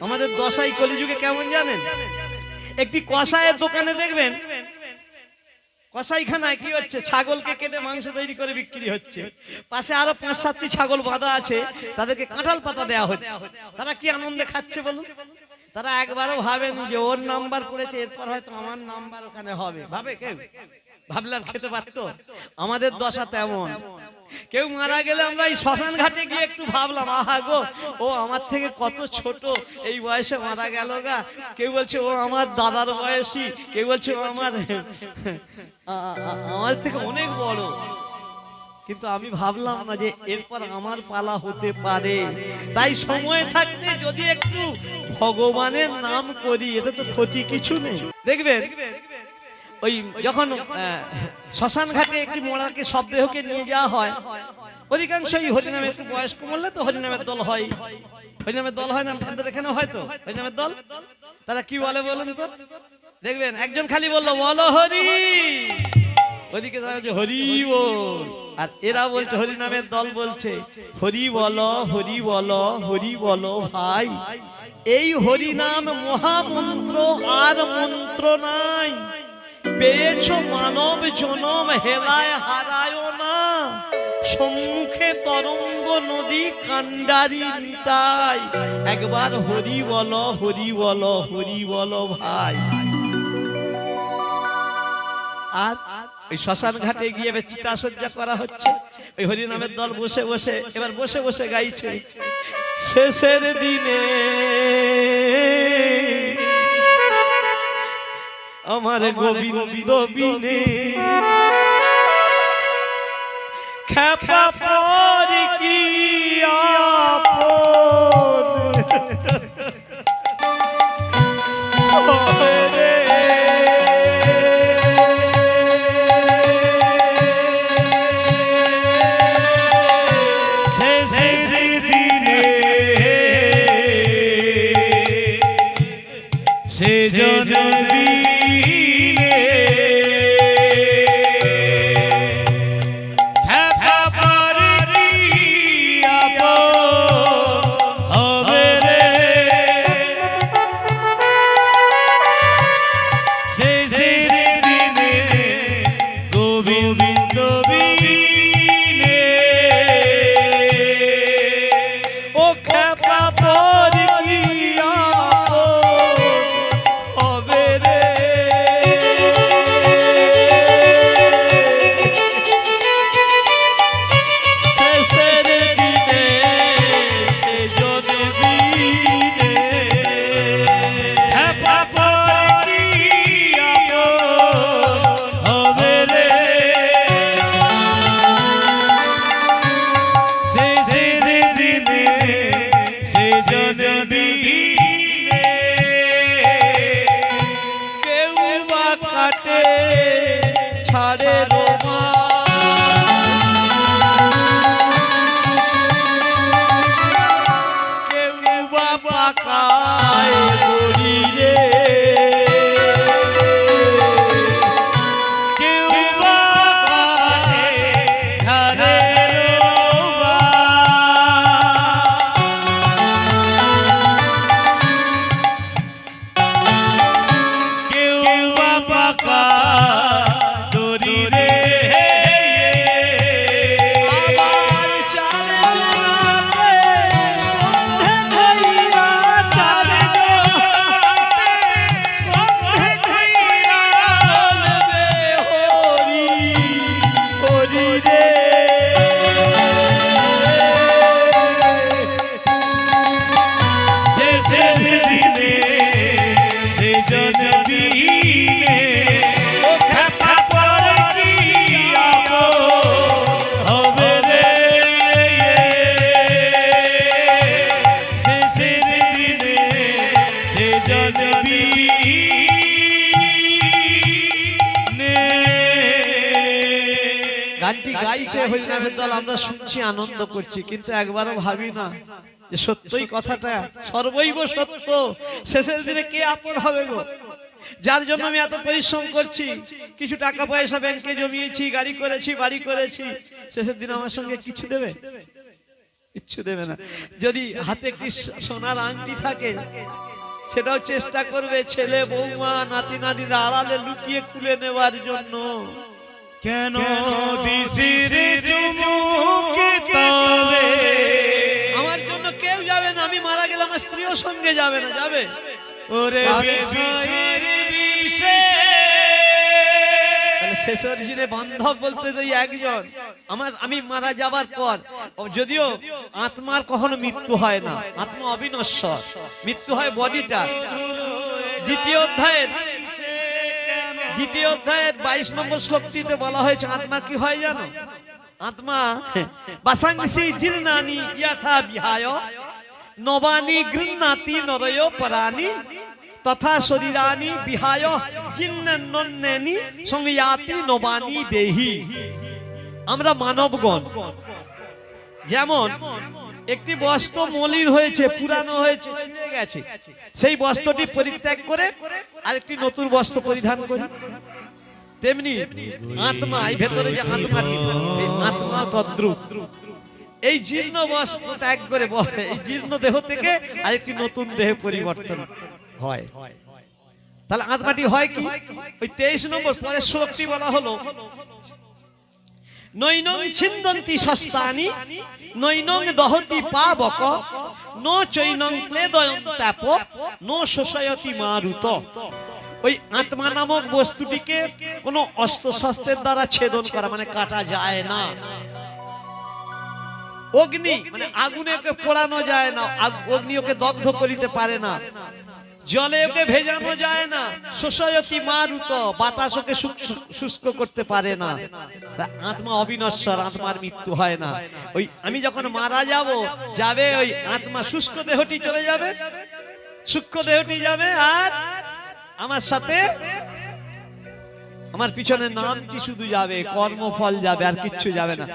আমাদের দশাই কলিযুগে কেমন জানেন? একটি কষায়ের দোকানে দেখবেন কষাইখানায় কি হচ্ছে? ছাগলকে কেটে মাংস তৈরি করে বিক্রি হচ্ছে। পাশে আরও পাঁচ সাতটি ছাগল বাঁধা আছে, তাদেরকে কাঁঠাল পাতা দেওয়া হচ্ছে। তারা কি আনন্দে খাচ্ছে বলুন? তারা একবারও ভাবেন যে ওর নাম্বার পড়েছে, এরপর হয়তো আমার নাম্বার ওখানে হবে। ভাবে কেউ? ভাবলে আর খেতে পারতো? আমাদের দশা তেমন। কেউ মারা গেলে আমরা এই শ্মশান ঘাটে গিয়ে একটু ভাবলাম আহা গো ও আমার থেকে কত ছোট এই বয়সে মারা গেল গা? কেউ বলছে ও আমার দাদার বয়সী। কেউ বলছে ও আমার আমার থেকে অনেক বড়। কিন্তু আমি ভাবলাম না যে এরপর আমার পালা হতে পারে। তাই সময় থাকতে যদি একটু ভগবানের নাম করি এতে তো ক্ষতি কিছু নেই। দেখবেন? ওই যখন শ্মশান ঘাটে একটি মোড়াকে শবদেহকে নিয়ে যাওয়া হয়, অধিকাংশই হরিনামের একটু বয়স্ক মরলে তো হরিনামের দল হয়। হরিনামের দল হয় না আপনাদের এখানে হয় তো, হরিনামের দল। তারা কি বলে বলুন তো? দেখবেন, একজন খালি বলল, বলো হরি। ওদিকে হরি বল। আর এরা বলছে হরি নামের দল বলছে, হরি বল হরি বল হরি বল ভাই। এই হরি নাম মহামন্ত্র আর মন্ত্র নাই। পেয়েছ মানব জনম, হেলায় হারায় না। সম্মুখে তরঙ্গ নদী কান্ডারি নিতাই। একবার হরি বল হরি বল হরি বল ভাই। আর ওই শ্মশান ঘাটে গিয়ে এবার চিতা সজ্জা করা হচ্ছে। ওই হরিনামের দল বসে বসে, এবার বসে বসে গাইছে। শেষের দিনে আমার গোবিন্দ বিনে। খেপা পর কি সে জনবীনে গানটি গাইছে হরিনামের দল আমরা শুনছি আনন্দ করছি কিন্তু একবারও ভাবি না। যে সত্যই কথাটা সর্বৈব সত্য শেষের দিনে কে আপন হবে গো? যার জন্য আমি এত পরিশ্রম করছি কিছু টাকা পয়সা ব্যাংকে জমিয়েছি গাড়ি করেছি বাড়ি করেছি শেষের দিন আমার সঙ্গে কিছু দেবে? কিচ্ছু দেবে না। যদি হাতে একটি সোনার আংটি থাকে সেটাও চেষ্টা করবে ছেলে বৌমা নাতি নাতির আড়ালে লুকিয়ে খুলে নেওয়ার জন্য। কেন দিশির চুমুকে আমার স্ত্রীও সঙ্গে যাবে না যাবে? ওরে বিষয়ের বান্ধব বলতে তো একজন। আমার আমি মারা যাবার পর যদিও আত্মার কখনো মৃত্যু হয় না আত্মা অবিনশ্বর। মৃত্যু হয় বডিটা। দ্বিতীয় অধ্যায়ের দ্বিতীয় অধ্যায়ের বাইশ নম্বর শ্লোকটিতে বলা হয়েছে আত্মা কি হয় জানো? আত্মা বাসাংসি জীর্ণানি ইয়াথা বিহায়। নবানি গৃহ্ণাতি নরয় পরানি তথা শরীরানি বিহায় জীর্ণন্যানি সংয়াতি নবানি দেহি আমরা মানবগণ, যেমন একটি বস্ত্র মলিন হয়েছে, পুরানো হয়েছে, ছিঁড়ে গেছে, সেই বস্ত্রটি পরিত্যাগ করে আরেকটি নতুন বস্ত্র পরিধান করি। তেমনি আত্মা এই ভেতরে যে আত্মাটি এই আত্মা তদ্রুপ। এই জীর্ণ বস্ত্র ত্যাগ করে ব- এই জীর্ণ দেহ থেকে আরেকটি নতুন দেহে পরিবর্তন হয়। তাহলে আত্মাটি হয় কি? ওই তেইশ নম্বর, পরের শ্লোকটি বলা হলো, নৈনং ছিন্দন্তি সস্তানি, নৈনং দহতি পাবক, ন চৈনং ক্লেদয়ং তাপ, ন শোষয়তি মারুত। ওই আত্মা নামক বস্তুটিকে কোনো অস্ত্র শস্ত্রের দ্বারা ছেদন করা মানে কাটা যায় না। অগ্নি মানে আগুনে ওকে পোড়ানো যায় না অগ্নি ওকে দগ্ধ করিতে পারে না। জলে ওকে ভেজানো যায় না শোষয়তি মারুত, বাতাস ওকে শুষ্ক করতে পারে না। আত্মা অবিনশ্বর, আত্মার মৃত্যু হয় না। ওই আমি যখন মারা যাব, যাবে ওই আত্মা শুষ্ক দেহটি চলে যাবে, সূক্ষ্ম দেহটি যাবে, আর আমার সাথে আমার পিছনে নামটি শুধু যাবে, কর্মফল যাবে, আর কিচ্ছু যাবে না।